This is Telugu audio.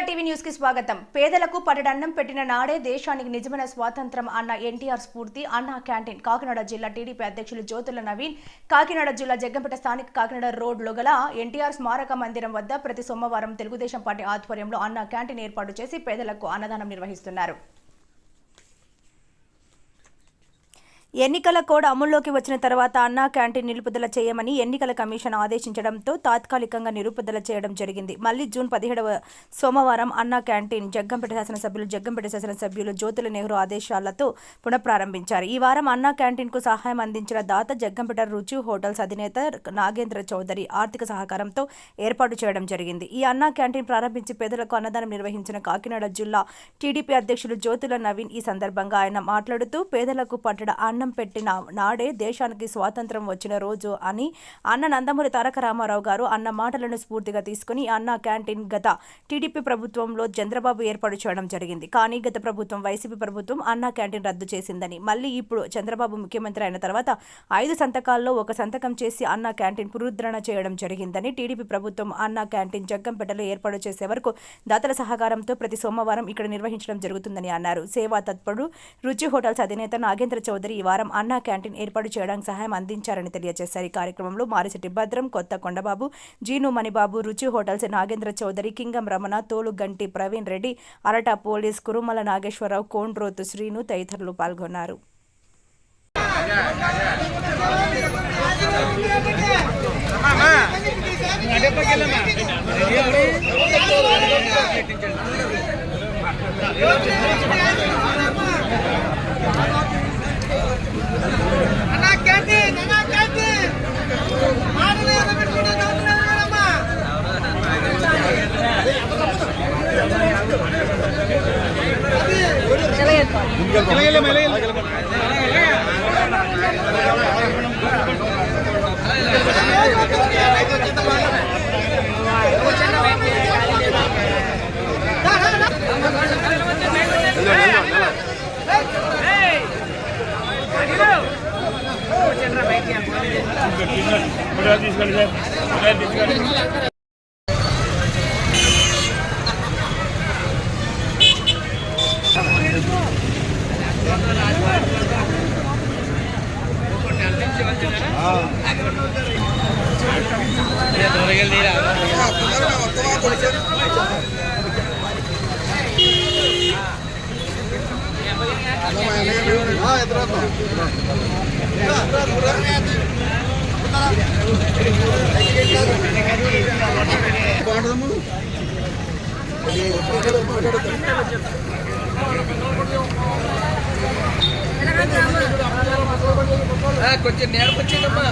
ఎన్టీఆర్ టీవీ న్యూస్కి స్వాగతం. పేదలకు పడడన్నం పెట్టిన నాడే దేశానికి నిజమైన స్వాతంత్రం అన్న ఎన్టీఆర్ స్ఫూర్తి అన్న క్యాంటీన్. కాకినాడ జిల్లా టీడీపీ అధ్యక్షులు జ్యోతుల నవీన్ కాకినాడ జిల్లా జగ్గంపేట స్థానిక కాకినాడ రోడ్లో గల ఎన్టీఆర్ స్మారక మందిరం వద్ద ప్రతి సోమవారం తెలుగుదేశం పార్టీ ఆధ్వర్యంలో అన్న క్యాంటీన్ ఏర్పాటు చేసి పేదలకు అన్నదానం నిర్వహిస్తున్నారు. ఎన్నికల కోడ్ అమల్లోకి వచ్చిన తర్వాత అన్నా క్యాంటీన్ నిలుపుదల చేయమని ఎన్నికల కమిషన్ ఆదేశించడంతో తాత్కాలికంగా నిలుపుదల చేయడం జరిగింది. మళ్ళీ జూన్ పదిహేడవ సోమవారం అన్నా క్యాంటీన్ జగ్గంపేట శాసనసభ్యులు జగ్గంపేట శాసనసభ్యులు జ్యోతుల నెహ్రూ ఆదేశాలతో పునఃప్రారంభించారు. ఈ వారం అన్నా క్యాంటీన్కు సహాయం అందించిన దాత జగ్గంపేట రుచి హోటల్స్ అధినేత నాగేంద్ర చౌదరి ఆర్థిక సహకారంతో ఏర్పాటు చేయడం జరిగింది. ఈ అన్నా క్యాంటీన్ ప్రారంభించి పేదలకు అన్నదానం నిర్వహించిన కాకినాడ జిల్లా టీడీపీ అధ్యక్షులు జ్యోతుల నవీన్ ఈ సందర్భంగా ఆయన మాట్లాడుతూ పేదలకు పట్టడ అన్న పెట్టిన నాడే దేశానికి స్వాతంత్రం వచ్చిన రోజు అని అన్న నందమూరి తారక రామారావు గారు అన్న మాటలను స్ఫూర్తిగా తీసుకుని అన్న క్యాంటీన్ గత టీడీపీ ప్రభుత్వంలో చంద్రబాబు ఏర్పాటు చేయడం జరిగింది. కానీ గత ప్రభుత్వం వైసీపీ ప్రభుత్వం అన్న క్యాంటీన్ రద్దు చేసిందని మళ్ళీ ఇప్పుడు చంద్రబాబు ముఖ్యమంత్రి అయిన తర్వాత ఐదు సంతకాల్లో ఒక సంతకం చేసి అన్న క్యాంటీన్ పునరుద్ధరణ చేయడం జరిగిందని టీడీపీ ప్రభుత్వం అన్న క్యాంటీన్ జగ్గంపేటలో ఏర్పాటు చేసే వరకు దాతల సహకారంతో ప్రతి సోమవారం ఇక్కడ నిర్వహించడం జరుగుతుందని అన్నారు. సేవా తత్పరుడు రుచి హోటల్స్ అధినేత నాగేంద్ర చౌదరి ఈ వారం అన్నా క్యాంటీన్ ఏర్పాటు చేయడానికి సహాయం అందించారని తెలియజేశారు. ఈ కార్యక్రమంలో మారిశెట్టి భద్రం కొత్త కొండబాబు జీను మణిబాబు రుచి హోటల్స్ నాగేంద్ర చౌదరి కింగం రమణ తోలు గంటి ప్రవీణ్ రెడ్డి అరట పోలీస్ కురుమల నాగేశ్వరరావు కోండ్రోతు శ్రీను తదితరులు పాల్గొన్నారు. అన్నా క్యాంటీన్ అన్నా క్యాంటీన్ మాటలు ఎక్కడ పెట్టుకుంటే చదువుతున్నారమ్మా తీసుకెళ్ళి సార్ తీసుకెళ్ళి కొంచెం నేర్పొచ్చిందమ్మా.